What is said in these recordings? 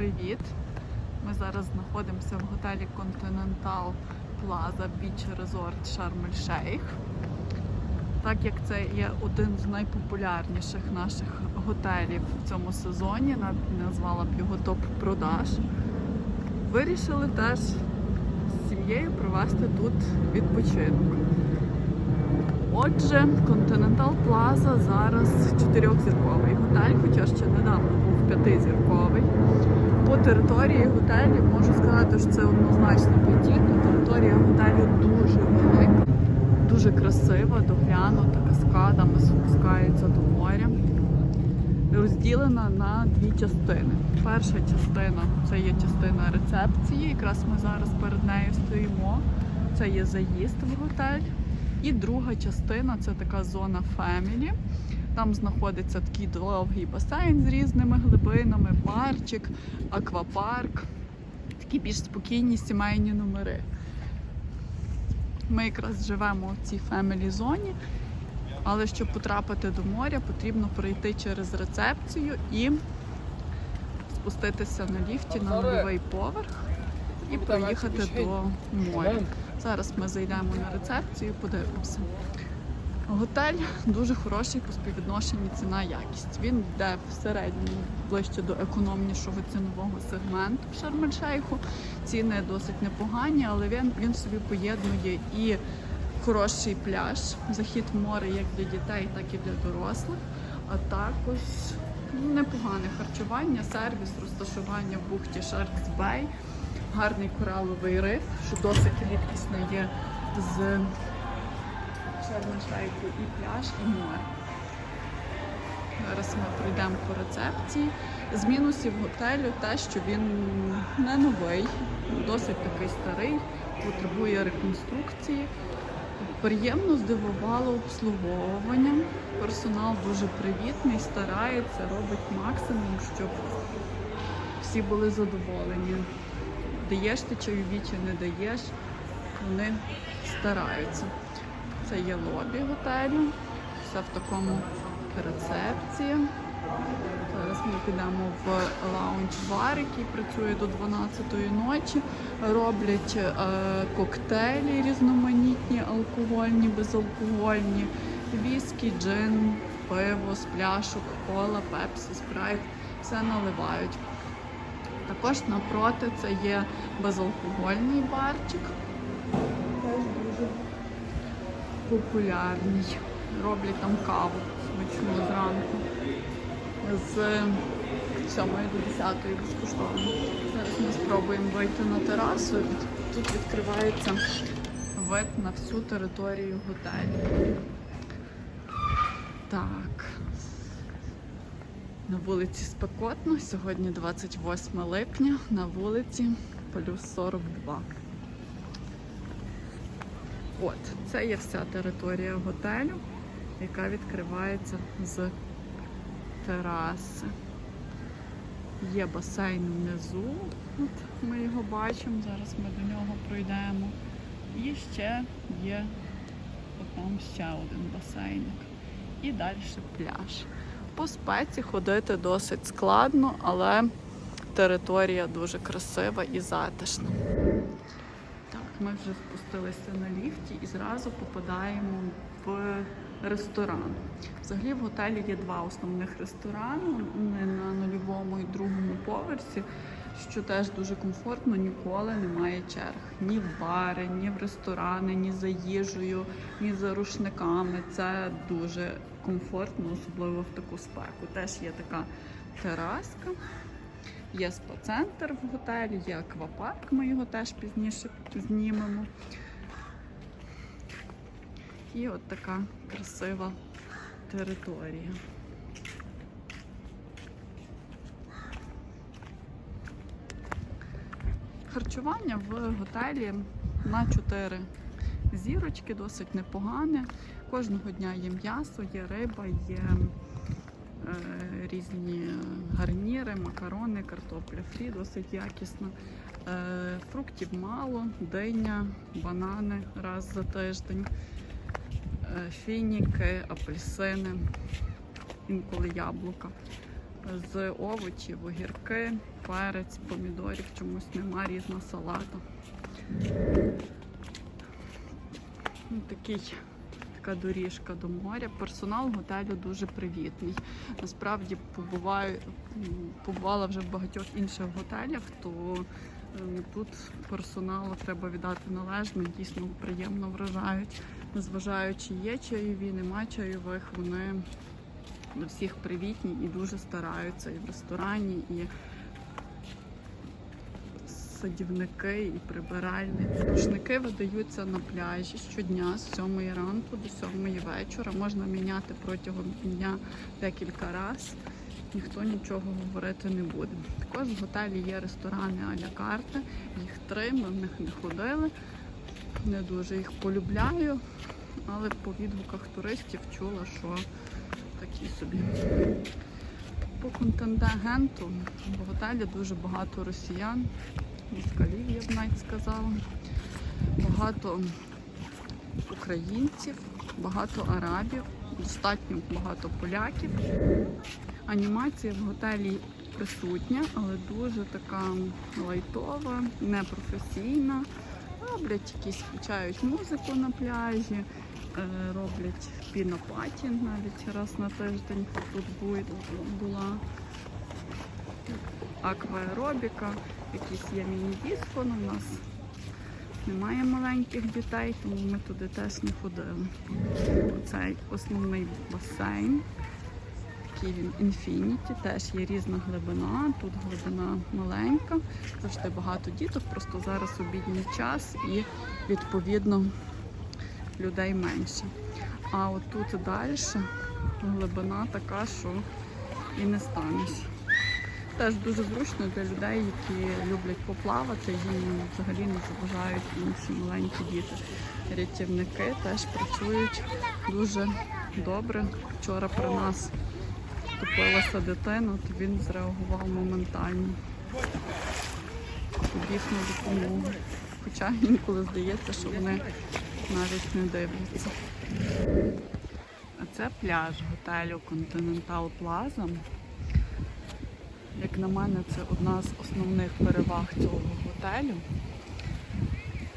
привіт! Ми зараз знаходимося в готелі Continental Plaza Beach Resort Sharm el Sheikh. Так як це є один з найпопулярніших наших готелів в цьому сезоні, назвала б його топ-продаж. Вирішили теж з сім'єю провести тут відпочинок. Отже, Continental Plaza зараз чотирьохзірковий готель, хоча ще недавно був п'ятизірковий. По території готелю можу сказати, що це однозначно п'ятірка. Територія готелю дуже велика, дуже красива, доглянута, каскадами спускається до моря. Розділена на дві частини. Перша частина це є частина рецепції. Якраз ми зараз перед нею стоїмо. Це є заїзд в готель. І друга частина це така зона Family. Там знаходиться такий довгий басейн з різними глибинами, барчик, аквапарк, такі більш спокійні сімейні номери. Ми якраз живемо в цій Family зоні, але щоб потрапити до моря, потрібно пройти через рецепцію і спуститися на ліфті на нульовий поверх і проїхати до моря. Зараз ми зайдемо на рецепцію, подивимося. Готель дуже хороший по співвідношенню ціна-якість. Він йде в середньому ближче до економнішого цінового сегменту Шарм-ель-Шейху. Ціни досить непогані, але він, він собі поєднує і хороший пляж, захід в море як для дітей, так і для дорослих, а також непогане харчування, сервіс, розташування в бухті Шаркс Бей, гарний кораловий риф, що досить рідкісно є з Шарм-Шейху і пляж, і море. Зараз ми пройдемо по рецепції. З мінусів готелю те, що він не новий, досить такий старий, потребує реконструкції. Приємно здивувало обслуговування. Персонал дуже привітний, старається, робить максимум, щоб всі були задоволені. Даєш ти чайові чи не даєш, вони стараються. Це є лобі готелю. Все в такому рецепції. Зараз ми підемо в лаунж-бар, який працює до 12-ї ночі. Роблять е, коктейлі різноманітні, алкогольні, безалкогольні, віскі, джин, пиво з пляшок, кола, пепсі, спрайт. Все наливають. Також напроти це є безалкогольний барчик. Теж дуже популярний. Роблять там каву смачну зранку з 7 до 10 безкоштовно. Зараз ми спробуємо вийти на терасу. Тут відкривається вид на всю територію готелю. Так. На вулиці спекотно. Сьогодні 28 липня, на вулиці плюс 42. От, це є вся територія готелю, яка відкривається з тераси. Є басейн внизу, от ми його бачимо, зараз ми до нього пройдемо. І ще є там ще один басейник. І далі пляж. По спеці ходити досить складно, але територія дуже красива і затишна. Так, ми вже спустилися на ліфті і зразу попадаємо в ресторан. Взагалі в готелі є два основних ресторани на нульовому і другому поверсі, що теж дуже комфортно, ніколи немає черг. Ні в бари, ні в ресторани, ні за їжею, ні за рушниками. Це дуже комфортно, особливо в таку спеку. Теж є така тераска. Є спа-центр в готелі, є аквапарк, ми його теж пізніше знімемо. І от така красива територія. Харчування в готелі на 4 зірочки, досить непогане. Кожного дня є м'ясо, є риба, є е, різні гарніри, макарони, картопля фрі, досить якісно. Е, фруктів мало, диня, банани раз за тиждень, е, фініки, апельсини, інколи яблука. З овочів, огірки, перець, помідорів, чомусь нема різна салата. Ну, Такий, така доріжка до моря. Персонал готелю дуже привітний. Насправді побуваю, побувала вже в багатьох інших готелях, то е, тут персоналу треба віддати належне, дійсно приємно вражають. Незважаючи, є чайові, нема чайових, вони до всіх привітні і дуже стараються і в ресторані, і садівники, і прибиральниці. Рушники видаються на пляжі щодня з 7 ранку до 7 вечора. Можна міняти протягом дня декілька разів. Ніхто нічого говорити не буде. Також в готелі є ресторани а-ля карти. Їх три, ми в них не ходили. Не дуже їх полюбляю, але по відгуках туристів чула, що такі собі. По контингенту в готелі дуже багато росіян, москалів, я б навіть сказала. Багато українців, багато арабів, достатньо багато поляків. Анімація в готелі присутня, але дуже така лайтова, непрофесійна. Роблять якісь, включають музику на пляжі, роблять пінопаті навіть раз на тиждень тут була акваеробіка, якісь є міні-диско, але в нас немає маленьких дітей, тому ми туди теж не ходили. Оцей основний басейн. Такий він інфініті, теж є різна глибина. Тут глибина маленька, завжди багато діток, просто зараз обідній час і відповідно людей менше. А от тут далі глибина така, що і не станеш. Теж дуже зручно для людей, які люблять поплавати, їм взагалі не заважають інші маленькі діти. Рятівники теж працюють дуже добре. Вчора при нас втопилася дитина, то він зреагував моментально. Біг на допомогу. Хоча інколи здається, що вони навіть не дивляться. А це пляж готелю Continental Plaza. Як на мене, це одна з основних переваг цього готелю.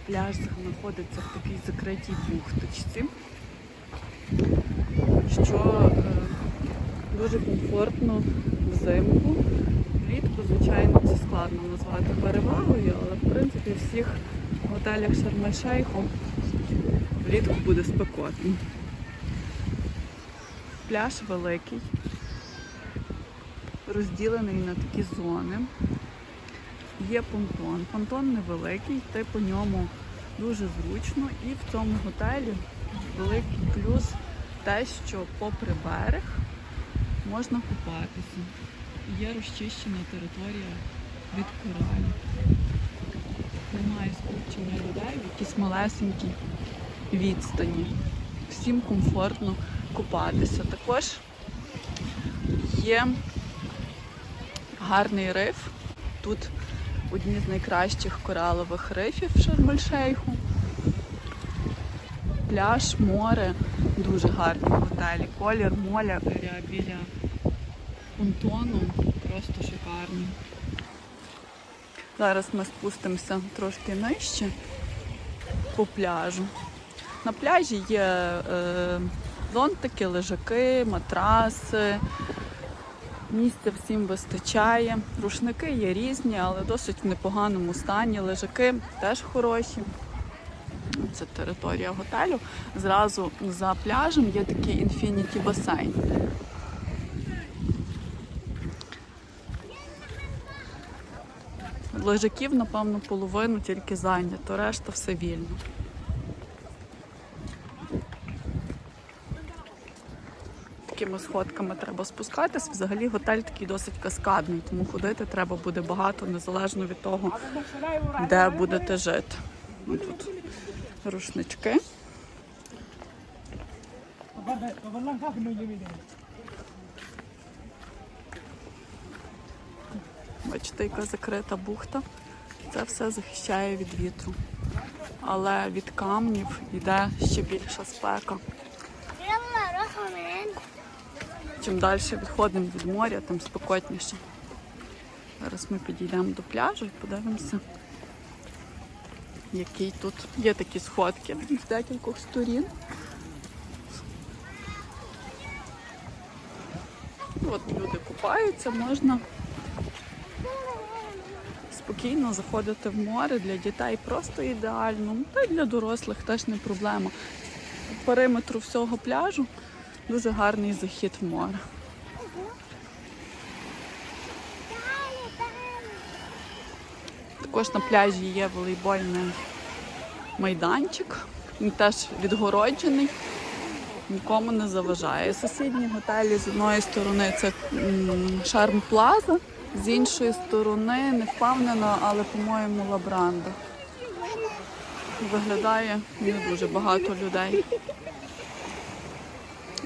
Пляж знаходиться в такій закритій бухточці, що е, дуже комфортно взимку. Влітку, звичайно, це складно назвати перевагою, але в принципі в всіх готелях Шарм-Ель-Шейху влітку буде спекотно. Пляж великий, розділений на такі зони. Є понтон. Понтон невеликий, йти по ньому дуже зручно. І в цьому готелі великий плюс те, що попри берег можна купатися. Є розчищена територія від коралів. Немає скупчення людей в якійсь малесенькій відстані. Всім комфортно купатися. Також є гарний риф. Тут одні з найкращих коралових рифів в Шарм-Ель-Шейху. Пляж, море, дуже гарні в готелі. Колір моря біля понтону просто шикарний. Зараз ми спустимося трошки нижче по пляжу. На пляжі є е, зонтики, лежаки, матраси. Місця всім вистачає. Рушники є різні, але досить в непоганому стані. Лежаки теж хороші. Це територія готелю. Зразу за пляжем є такий інфініті басейн. Лежаків, напевно, половину тільки зайнято, решта все вільно. Такими сходками треба спускатись. Взагалі готель такий досить каскадний, тому ходити треба буде багато, незалежно від того, де будете жити. Тут рушнички. Бачите, яка закрита бухта. Це все захищає від вітру. Але від камнів йде ще більша спека. Чим далі відходимо від моря, тим спекотніше. Зараз ми підійдемо до пляжу і подивимося, який тут є такі сходки з декількох сторін. От люди купаються, можна спокійно заходити в море для дітей просто ідеально, ну, та й для дорослих теж не проблема. По периметру всього пляжу дуже гарний захід в море. Також на пляжі є волейбольний майданчик. Він теж відгороджений, нікому не заважає. Сусідні готелі з одної сторони це Шарм Плаза, з іншої сторони не впевнена, але, по-моєму, Лабранда. Виглядає не дуже багато людей.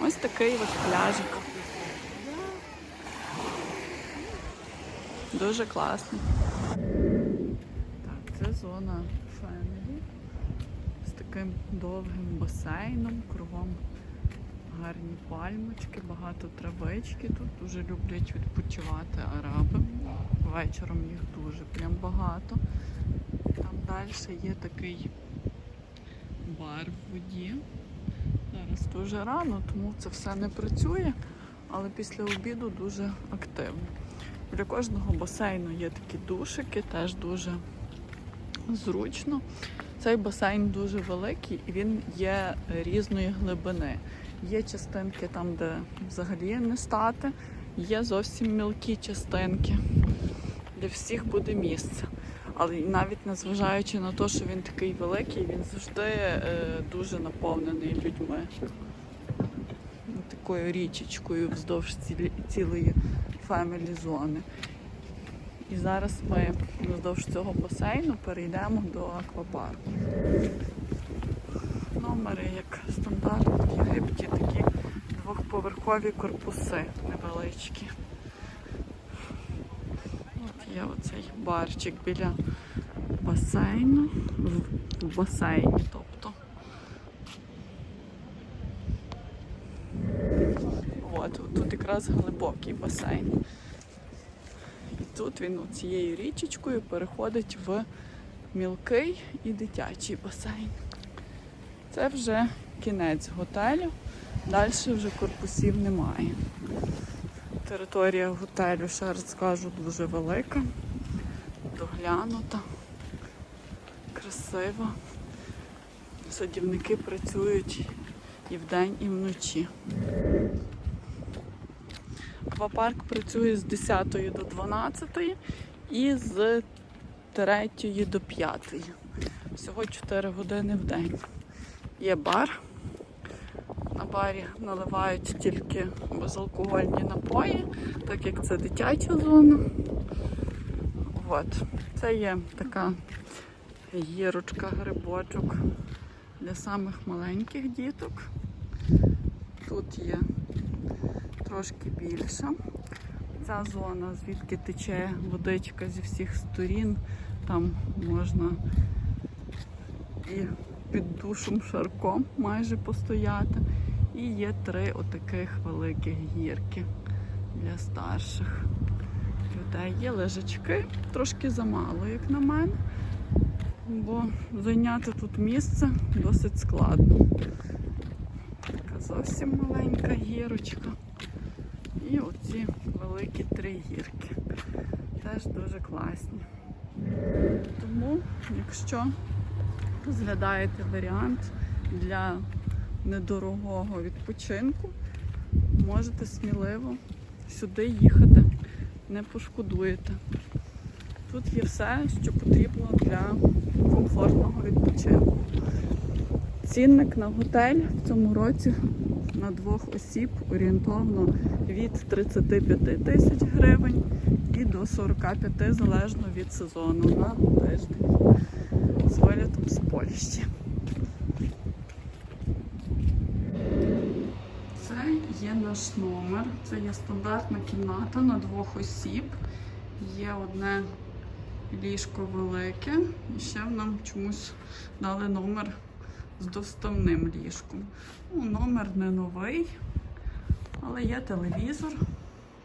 Ось такий от пляжик. Дуже класний. Так, це зона Family з таким довгим басейном, кругом гарні пальмочки, багато травички. Тут дуже люблять відпочивати араби. Вечором їх дуже прям багато. Там далі є такий бар в воді. Зараз дуже рано, тому це все не працює, але після обіду дуже активно. Для кожного басейну є такі душики, теж дуже зручно. Цей басейн дуже великий і він є різної глибини. Є частинки там, де взагалі не стати, є зовсім мілкі частинки. Для всіх буде місце. Але навіть незважаючи на те, що він такий великий, він завжди е, дуже наповнений людьми. Такою річечкою вздовж цілі- цілої фемілі зони. І зараз ми вздовж цього басейну перейдемо до аквапарку. Номери, як стандартно в Єгипті, такі двохповерхові корпуси невеличкі. От є оцей барчик біля басейну, в- басейні, тобто. От тут якраз глибокий басейн. І тут він цією річечкою переходить в мілкий і дитячий басейн. Це вже кінець готелю. Далі вже корпусів немає. Територія готелю, ще раз скажу, дуже велика, доглянута, красива. Садівники працюють і вдень, і вночі. Аквапарк працює з 10 до 12 і з 3 до 5. Всього 4 години в день. Є бар. На барі наливають тільки безалкогольні напої, так як це дитяча зона. От. Це є така гірочка, грибочок для самих маленьких діток. Тут є трошки більша. Ця зона, звідки тече водичка зі всіх сторін, там можна і під душем шарком майже постояти. І є три отаких великих гірки для старших людей. Є лежачки, трошки замало, як на мене, бо зайняти тут місце досить складно. Така зовсім маленька гірочка. І оці великі три гірки. Теж дуже класні. Тому, якщо розглядаєте варіант для недорогого відпочинку, можете сміливо сюди їхати, не пошкодуєте. Тут є все, що потрібно для комфортного відпочинку. Цінник на готель в цьому році на двох осіб орієнтовно від 35 тисяч гривень і до 45 залежно від сезону на тиждень вилітом. Це є наш номер. Це є стандартна кімната на двох осіб. Є одне ліжко велике, і ще нам чомусь дали номер з доставним ліжком. Ну, номер не новий, Але є телевізор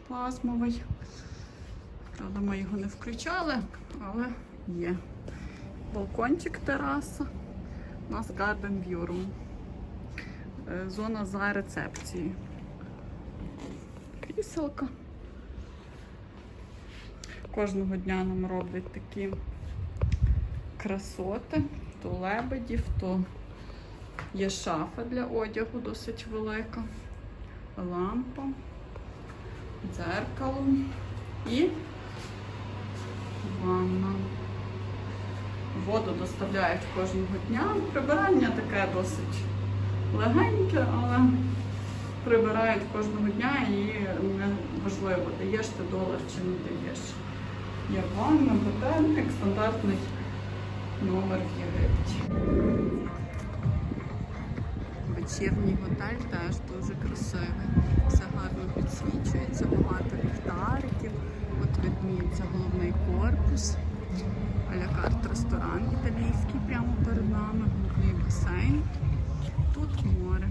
плазмовий. Правда, ми його не включали, але є. Балкончик тераса. У нас Garden View Room. Е, Зона за рецепцією. Кріселка. Кожного дня нам роблять такі красоти, то лебедів, то є шафа для одягу досить велика, лампа, дзеркало і ванна. Воду доставляють кожного дня. Прибирання таке досить легеньке, але прибирають кожного дня і не важливо, даєш ти долар чи не даєш. Є ванна, готель, як стандартний номер в Єгипті. Вечірній готель теж дуже красивий. Все гарно підсвічується, багато ліхтариків. От видніється головний корпус, алякарт ресторан італійський прямо перед нами, басейн. Тут море.